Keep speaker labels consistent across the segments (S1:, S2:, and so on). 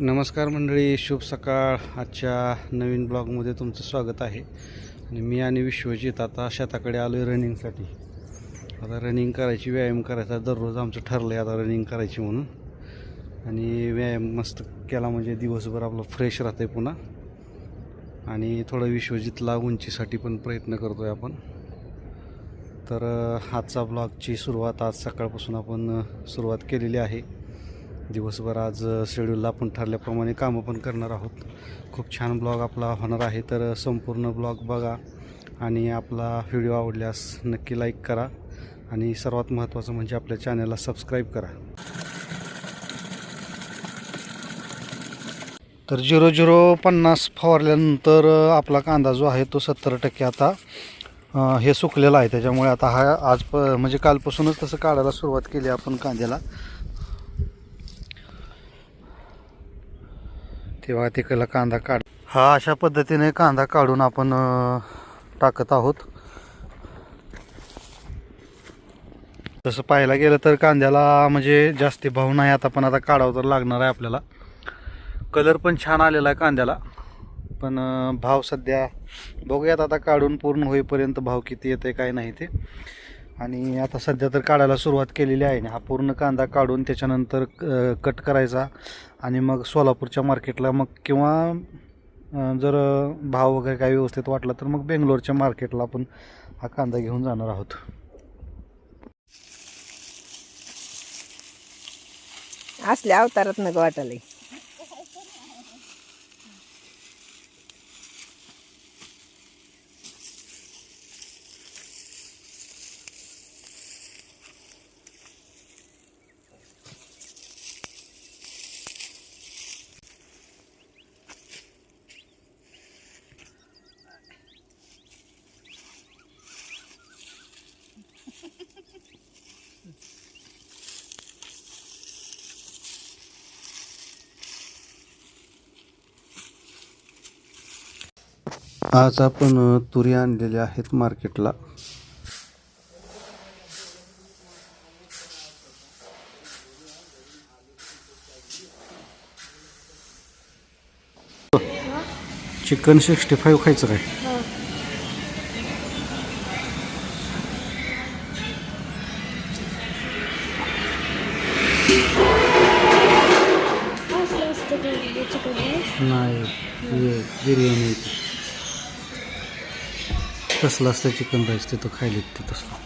S1: नमस्कार मंडळी शुभ सकाळ. आजच्या नवीन ब्लॉगमध्ये तुमचं स्वागत आहे. आणि मी आणि विश्वजित आता शेताकडे आलो आहे रनिंगसाठी. आता रनिंग करायची व्यायाम करायचा दररोज आमचं ठरलं आहे आता रनिंग करायची म्हणून. आणि व्यायाम मस्त केला म्हणजे दिवसभर आपलं फ्रेश राहतं आहे पुन्हा. आणि थोडं विश्वजितला उंचीसाठी पण प्रयत्न करतो आहे आपण. तर आजचा ब्लॉगची सुरुवात आज सकाळपासून आपण सुरुवात केलेली आहे. दिवसभर आज शेड्यूलला आपण ठरल्याप्रमाणे कामं पण करणार आहोत. खूप छान ब्लॉग आपला होणार आहे तर संपूर्ण ब्लॉग बघा आणि आपला व्हिडिओ आवडल्यास नक्की लाईक करा आणि सर्वात महत्त्वाचं म्हणजे आपल्या चॅनलला सबस्क्राईब करा. तर झिरो झिरो पन्नास फवारल्यानंतर आपला कांदा जो आहे तो सत्तर टक्के आता हे सुकलेला आहे. त्याच्यामुळे आता हा आज प म्हणजे कालपासूनच तसं काढायला सुरुवात केली आपण कांद्याला. तेव्हा तिकडला कांदा काढ हा अशा पद्धतीने कांदा काढून आपण टाकत आहोत. तसं पाहायला गेलं तर कांद्याला म्हणजे जास्ती भाव नाही आता पण आता काढावं तर लागणार आहे आपल्याला. कलर पण छान आलेला आहे कांद्याला. पण भाव सध्या बघूयात आता काढून पूर्ण होईपर्यंत भाव किती येते काय नाही ते. आणि आता सध्या तर काढायला सुरुवात केलेली आहे ना हा पूर्ण कांदा काढून त्याच्यानंतर कट करायचा. आणि मग सोलापूरच्या मार्केटला मग किंवा जर भाव वगैरे काही व्यवस्थित वाटला तर मग बेंगलोरच्या मार्केटला आपण हा कांदा घेऊन जाणार आहोत.
S2: असल्या अवतारात नग वाटायला
S1: आज आपण तुरी आणलेल्या आहेत मार्केटला. चिकन सिक्स्टी फाईव्ह खायचं काय? नाही हे बिर्याणी कसला तसलं असतं चिकन राईस तिथं खायला ते तसलं.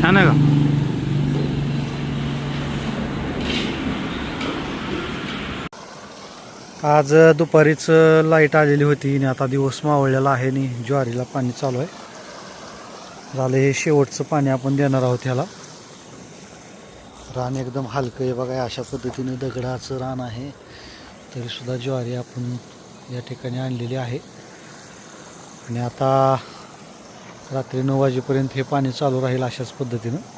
S1: छान आहे का? आज दुपारीच लाइट आलेली होती. आणि आता दिवस मावळलेला आहे आणि ज्वारीला पाणी चालू आहे. झालं हे शेवटचं पाणी आपण देणार आहोत ह्याला. रान एकदम हलकं आहे बघा अशा पद्धतीने दगडाचं रान आहे. तरीसुद्धा ज्वारी आपण या ठिकाणी आणलेली आहे. आणि आता रात्री नऊ वाजेपर्यंत हे पाणी चालू राहील अशाच पद्धतीनं.